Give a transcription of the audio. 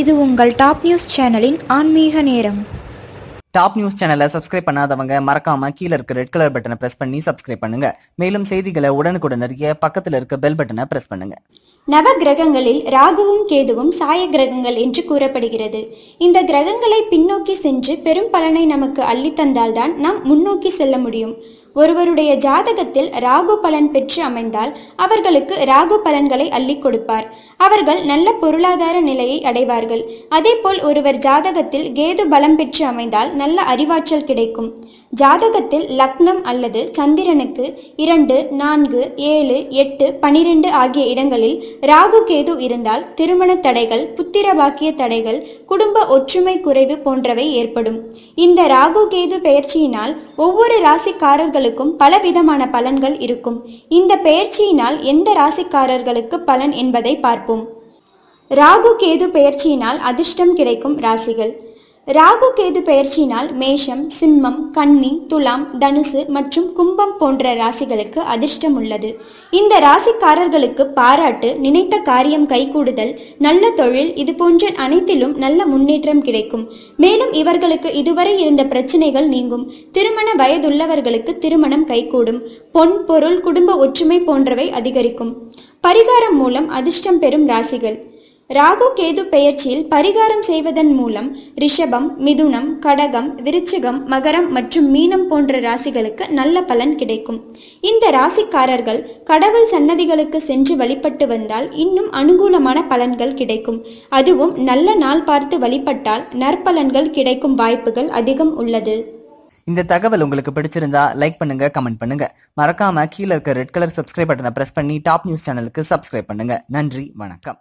இது உங்கள் top news சேனலின் ஆன்மீக நேரம். டாப் நியூஸ் சேனலை சப்ஸ்கிரைப் பண்ணாதவங்க மறக்காம கீழ இருக்க ரெட் கலர் பட்டனை பிரஸ் பண்ணி சப்ஸ்கிரைப் பண்ணுங்க. மேலும் செய்திகளை உடனுக்குடன் அறிய பக்கத்துல இருக்க பெல் பட்டனை பிரஸ் பண்ணுங்க. நவ கிரகங்களில் ராகுவும் கேதுவும் சாய கிரகங்கள் என்று கூறப்படுகிறது. இந்த கிரகங்களை பின்னோக்கி சென்று பெரும் பலனை நமக்கு அள்ளித்தந்தால்தான் நாம் முன்னோக்கி செல்ல முடியும். ஒருவருடைய ஜாதகத்தில் ராகு பலன் பெற்று அமைந்தால் அவர்களுக்கு ராகு பலன்களை அள்ளி கொடுப்பார். அவர்கள் நல்ல பொருளாதார நிலையை அடைவார்கள். அதேபோல் ஒருவர் ஜாதகத்தில் கேது பலம் பெற்று அமைந்தால் நல்ல அறிவாற்றல் கிடைக்கும். ஜாதகத்தில் லக்னம் அல்லது சந்திரனுக்கு இரண்டு நான்கு ஏழு எட்டு பனிரெண்டு ஆகிய இடங்களில் ராகு கேது இருந்தால் திருமண தடைகள் புத்திர பாக்கிய தடைகள் குடும்ப ஒற்றுமை குறைவு போன்றவை ஏற்படும். இந்த ராகு கேது பெயர்ச்சியினால் ஒவ்வொரு ராசிக்காரர்கள் ராசிக்காரர்களுக்கும் பலவிதமான பலன்கள் இருக்கும். இந்த பெயர்ச்சியினால் எந்த ராசிக்காரர்களுக்கு பலன் என்பதை பார்ப்போம். ராகு கேது பெயர்ச்சியினால் அதிர்ஷ்டம் கிடைக்கும் ராசிகள். ராகு கேது பெயர்ச்சியினால் மேஷம் சிம்மம் கன்னி துலாம் தனுசு மற்றும் கும்பம் போன்ற ராசிகளுக்கு அதிர்ஷ்டம் உள்ளது இந்த ராசிக்காரர்களுக்கு பாராட்டு நினைத்த காரியம் கைகூடுதல் நல்ல தொழில் இது போன்ற அனைத்திலும் நல்ல முன்னேற்றம் கிடைக்கும். மேலும் இவர்களுக்கு இதுவரை இருந்த பிரச்சனைகள் நீங்கும். திருமண வயதுள்ளவர்களுக்கு திருமணம் கைகூடும். பொன் பொருள் குடும்ப ஒற்றுமை போன்றவை அதிகரிக்கும். பரிகாரம் மூலம் அதிர்ஷ்டம் பெறும் ராசிகள். ராகு கேது பெயர்ச்சியில் பரிகாரம் செய்வதன் மூலம் ரிஷபம் மிதுனம் கடகம் விருச்சிகம் மகரம் மற்றும் மீனம் போன்ற ராசிகளுக்கு நல்ல பலன் கிடைக்கும். இந்த ராசிக்காரர்கள் கடவுள் சன்னதிகளுக்கு சென்று வழிபட்டு வந்தால் இன்னும் அனுகூலமான பலன்கள் கிடைக்கும். அதுவும் நல்ல நாள் பார்த்து வழிபட்டால் நற்பலன்கள் கிடைக்கும் வாய்ப்புகள் அதிகம் உள்ளது. இந்த தகவல் உங்களுக்கு பிடிச்சிருந்தா லைக் பண்ணுங்க கமெண்ட் பண்ணுங்க. மறக்காம கீழே இருக்க ரெட் கலர் சப்ஸ்கிரைப் பட்டனை பிரஸ் பண்ணி டாப் நியூஸ் சேனலுக்கு சப்ஸ்கிரைப் பண்ணுங்க. நன்றி வணக்கம்.